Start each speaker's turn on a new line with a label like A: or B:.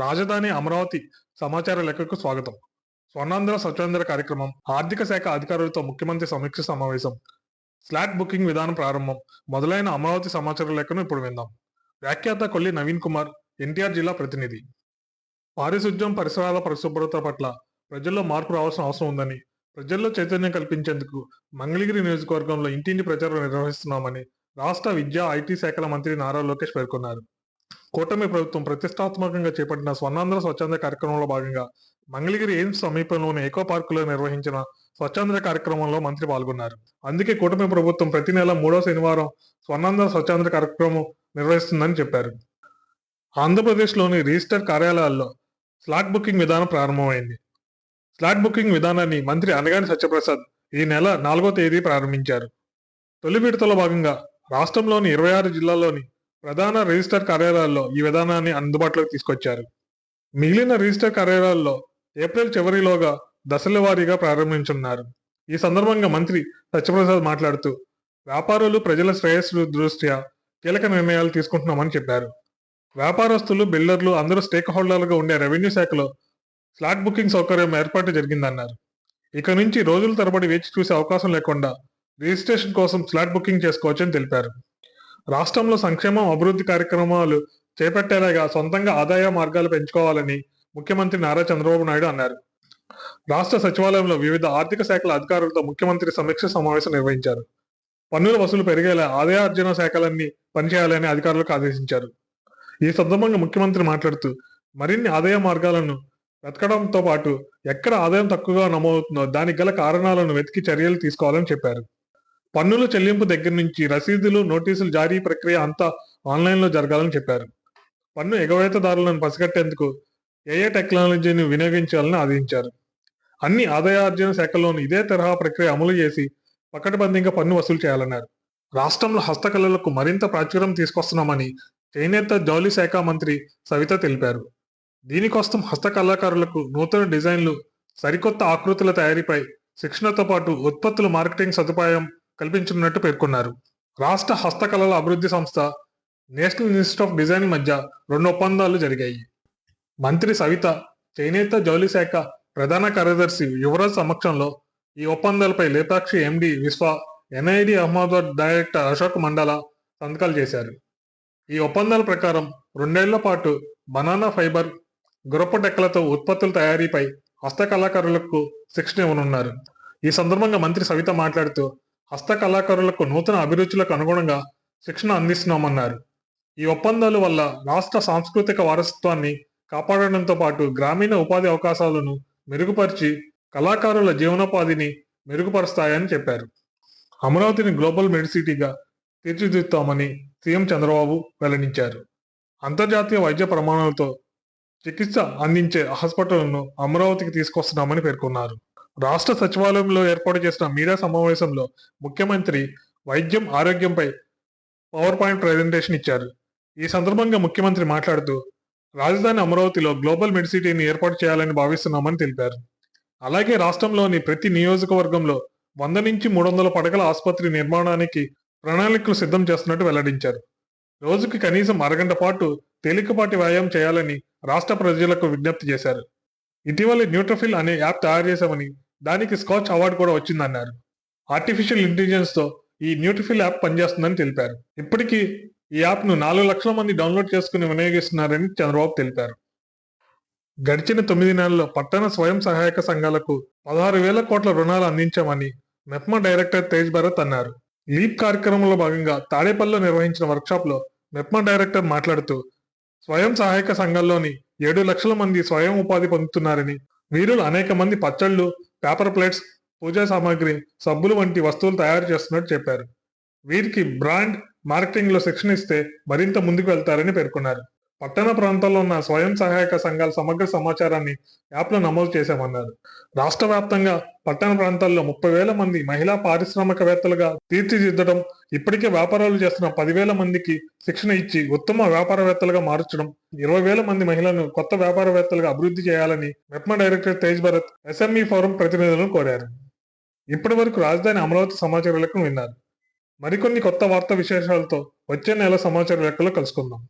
A: రాజధాని అమరావతి సమాచార లెక్కకు స్వాగతం. స్వర్ణాంధ్ర స్వచ్ఛాంధ్ర కార్యక్రమం ఆర్థిక శాఖ అధికారులతో ముఖ్యమంత్రి సమీక్ష సమావేశం స్లాట్ బుకింగ్ విధానం ప్రారంభం మొదలైన అమరావతి సమాచార లెక్కను ఇప్పుడు విందాం. వ్యాఖ్యాత కొల్లి నవీన్ కుమార్ ఎన్టీఆర్ జిల్లా ప్రతినిధి. పారిశుద్ధ్యం పరిసరాల పరిశుభ్రత పట్ల ప్రజల్లో మార్పు రావాల్సిన అవసరం ఉందని ప్రజల్లో చైతన్యం కల్పించేందుకు మంగళగిరి నియోజకవర్గంలో ఇంటింటి ప్రచారం నిర్వహిస్తున్నామని రాష్ట్ర విద్యా ఐటీ శాఖల మంత్రి నారా లోకేష్ పేర్కొన్నారు. కూటమి ప్రభుత్వం ప్రతిష్టాత్మకంగా చేపట్టిన స్వర్ణాంధ్ర స్వచ్ఛంద కార్యక్రమంలో భాగంగా మంగళగిరి ఎయిమ్స్ సమీపంలోని ఎకో పార్కులో నిర్వహించిన స్వచ్ఛాంధ్ర కార్యక్రమంలో మంత్రి పాల్గొన్నారు. అందుకే కూటమి ప్రభుత్వం ప్రతి నెల మూడో శనివారం స్వర్ణాంధ్ర స్వచ్ఛాంధ్ర కార్యక్రమం నిర్వహిస్తుందని చెప్పారు. ఆంధ్రప్రదేశ్లోని రిజిస్టర్ కార్యాలయాల్లో స్లాట్ బుకింగ్ విధానం ప్రారంభమైంది. స్లాట్ బుకింగ్ విధానాన్ని మంత్రి అనగాని సత్యప్రసాద్ ఈ నెల నాలుగో తేదీ ప్రారంభించారు. తొలి విడతలో భాగంగా రాష్ట్రంలోని ఇరవై ఆరు జిల్లాల్లోని ప్రధాన రిజిస్టర్ కార్యాలయాల్లో ఈ విధానాన్ని అందుబాటులోకి తీసుకొచ్చారు. మిగిలిన రిజిస్టర్ కార్యాలయాల్లో ఏప్రిల్ చివరిలోగా దశల వారీగా ప్రారంభించున్నారు ఈ సందర్భంగా మంత్రి సత్యప్రసాద్ మాట్లాడుతూ వ్యాపారులు ప్రజల శ్రేయస్సు దృష్ట్యా కీలక నిర్ణయాలు తీసుకుంటున్నామని చెప్పారు. వ్యాపారస్తులు బిల్డర్లు అందరూ స్టేక్ హోల్డర్లుగా ఉండే రెవెన్యూ శాఖలో స్లాట్ బుకింగ్ సౌకర్యం ఏర్పాటు జరిగిందన్నారు. ఇక నుంచి రోజుల తరబడి వేచి చూసే అవకాశం లేకుండా రిజిస్ట్రేషన్ కోసం స్లాట్ బుకింగ్ చేసుకోవచ్చని తెలిపారు. రాష్ట్రంలో సంక్షేమం అభివృద్ధి కార్యక్రమాలు చేపట్టేలాగా సొంతంగా ఆదాయ మార్గాలు పెంచుకోవాలని ముఖ్యమంత్రి నారా చంద్రబాబు నాయుడు అన్నారు. రాష్ట్ర సచివాలయంలో వివిధ ఆర్థిక శాఖల అధికారులతో ముఖ్యమంత్రి సమీక్ష సమావేశం నిర్వహించారు. పన్నుల వసూలు పెరిగేలా ఆదాయ అర్జన శాఖలన్నీ పనిచేయాలని అధికారులకు ఆదేశించారు. ఈ సందర్భంగా ముఖ్యమంత్రి మాట్లాడుతూ మరిన్ని ఆదాయ మార్గాలను వెతకడంతో పాటు ఎక్కడ ఆదాయం తక్కువగా నమోదవుతుందో దానికి గల కారణాలను వెతికి చర్యలు తీసుకోవాలని చెప్పారు. పన్నుల చెల్లింపు దగ్గర నుంచి రసీదులు నోటీసులు జారీ ప్రక్రియ అంతా ఆన్లైన్లో జరగాలని చెప్పారు. పన్ను ఎగవేతదారులను పసిగట్టేందుకు ఏఏ టెక్నాలజీని వినియోగించాలని ఆదేశించారు. అన్ని ఆదాయార్జన శాఖల్లోనూ ఇదే తరహా ప్రక్రియ అమలు చేసి పకడ్బందీగా పన్ను వసూలు చేయాలన్నారు. రాష్ట్రంలో హస్తకళలకు మరింత ప్రాచుర్యం తీసుకొస్తున్నామని చేనేత జౌలి శాఖ మంత్రి సవిత తెలిపారు. దీనికోసం హస్తకళాకారులకు నూతన డిజైన్లు సరికొత్త ఆకృతుల తయారీపై శిక్షణతో పాటు ఉత్పత్తుల మార్కెటింగ్ సదుపాయం కల్పించనున్నట్టు పేర్కొన్నారు. రాష్ట్ర హస్తకళల అభివృద్ధి సంస్థ నేషనల్ ఇన్స్టిట్యూట్ ఆఫ్ డిజైన్ మధ్య రెండు ఒప్పందాలు జరిగాయి. మంత్రి సవిత చేనేత జౌలి శాఖ ప్రధాన కార్యదర్శి యువరాజ్ సమక్షంలో ఈ ఒప్పందాలపై లేపాక్షి ఎండి విశ్వ ఎన్ఐడి అహ్మదాబాద్ డైరెక్టర్ అశోక్ మండల సంతకాలు చేశారు. ఈ ఒప్పందాల ప్రకారం రెండేళ్ళ పాటు బనానా ఫైబర్ గురప్ప డెక్కలతో ఉత్పత్తుల తయారీపై హస్తకళాకారులకు శిక్షణ ఇవ్వనున్నారు. ఈ సందర్భంగా మంత్రి సవిత మాట్లాడుతూ హస్తకళాకారులకు నూతన అభిరుచులకు అనుగుణంగా శిక్షణ అందిస్తున్నామన్నారు. ఈ ఒప్పందాల వల్ల రాష్ట్ర సాంస్కృతిక వారసత్వాన్ని కాపాడడంతో పాటు గ్రామీణ ఉపాధి అవకాశాలను మెరుగుపరిచి కళాకారుల జీవనోపాధిని మెరుగుపరుస్తాయని చెప్పారు. అమరావతిని గ్లోబల్ మెడిసిటీగా తీర్చిదిద్దుతామని సీఎం చంద్రబాబు వెల్లడించారు. అంతర్జాతీయ వైద్య ప్రమాణాలతో చికిత్స అందించే హాస్పిటల్ను అమరావతికి తీసుకొస్తున్నామని పేర్కొన్నారు. రాష్ట్ర సచివాలయంలో ఏర్పాటు చేసిన మీడియా సమావేశంలో ముఖ్యమంత్రి వైద్యం ఆరోగ్యంపై పవర్ పాయింట్ ప్రజెంటేషన్ ఇచ్చారు. ఈ సందర్భంగా ముఖ్యమంత్రి మాట్లాడుతూ రాజధాని అమరావతిలో గ్లోబల్ మెడిసిటీని ఏర్పాటు చేయాలని భావిస్తున్నామని తెలిపారు. అలాగే రాష్ట్రంలోని ప్రతి నియోజకవర్గంలో వంద నుంచి మూడు వందల పడకల ఆసుపత్రి నిర్మాణానికి ప్రణాళికలు సిద్ధం చేస్తున్నట్టు వెల్లడించారు. రోజుకి కనీసం అరగంట పాటు తేలికపాటి వ్యాయామం చేయాలని రాష్ట్ర ప్రజలకు విజ్ఞప్తి చేశారు. ఇటీవల న్యూట్రఫిల్ అనే యాప్ తయారు చేశామని దానికి స్కాచ్ అవార్డు కూడా వచ్చిందన్నారు. ఆర్టిఫిషియల్ ఇంటెలిజెన్స్తో ఈ న్యూటిఫిల్ యాప్ పనిచేస్తుందని తెలిపారు. ఇప్పటికీ ఈ యాప్ను నాలుగు లక్షల మంది డౌన్లోడ్ చేసుకుని వినియోగిస్తున్నారని చంద్రబాబు తెలిపారు. గడిచిన తొమ్మిది నెలల్లో పట్టణ స్వయం సహాయక సంఘాలకు పదహారు వేల కోట్ల రుణాలు అందించామని మెప్మా డైరెక్టర్ తేజ్ భరత్ అన్నారు. లీప్ కార్యక్రమంలో భాగంగా తాడేపల్లిలో నిర్వహించిన వర్క్షాప్లో మెప్మా డైరెక్టర్ మాట్లాడుతూ స్వయం సహాయక సంఘాల్లోని ఏడు లక్షల మంది స్వయం ఉపాధి పొందుతున్నారని వీరులు అనేక మంది పచ్చళ్ళు పేపర్ ప్లేట్స్ పూజా సామాగ్రి సబ్బులు వంటి వస్తువులు తయారు చేస్తున్నట్టు చెప్పారు. వీరికి బ్రాండ్ మార్కెటింగ్లో శిక్షణ ఇస్తే మరింత ముందుకు వెళ్తారని పేర్కొన్నారు. పట్టణ ప్రాంతాల్లో ఉన్న స్వయం సహాయక సంఘాల సమగ్ర సమాచారాన్ని యాప్లో నమోదు చేశామన్నారు. రాష్ట్ర వ్యాప్తంగా పట్టణ ప్రాంతాల్లో ముప్పై వేల మంది మహిళా పారిశ్రామికవేత్తలుగా తీర్చిదిద్దడం ఇప్పటికే వ్యాపారాలు చేస్తున్న పదివేల మందికి శిక్షణ ఇచ్చి ఉత్తమ వ్యాపారవేత్తలుగా మార్చడం ఇరవై వేల మంది మహిళలను కొత్త వ్యాపారవేత్తలుగా అభివృద్ధి చేయాలని MEPMA director Tej Bharath SME forum ప్రతినిధులను కోరారు. ఇప్పటి వరకు రాజధాని అమరావతి సమాచార లెక్కను విన్నారు. మరికొన్ని కొత్త వార్తా విశేషాలతో వచ్చే నెల సమాచార లెక్కలో కలుసుకుందాం.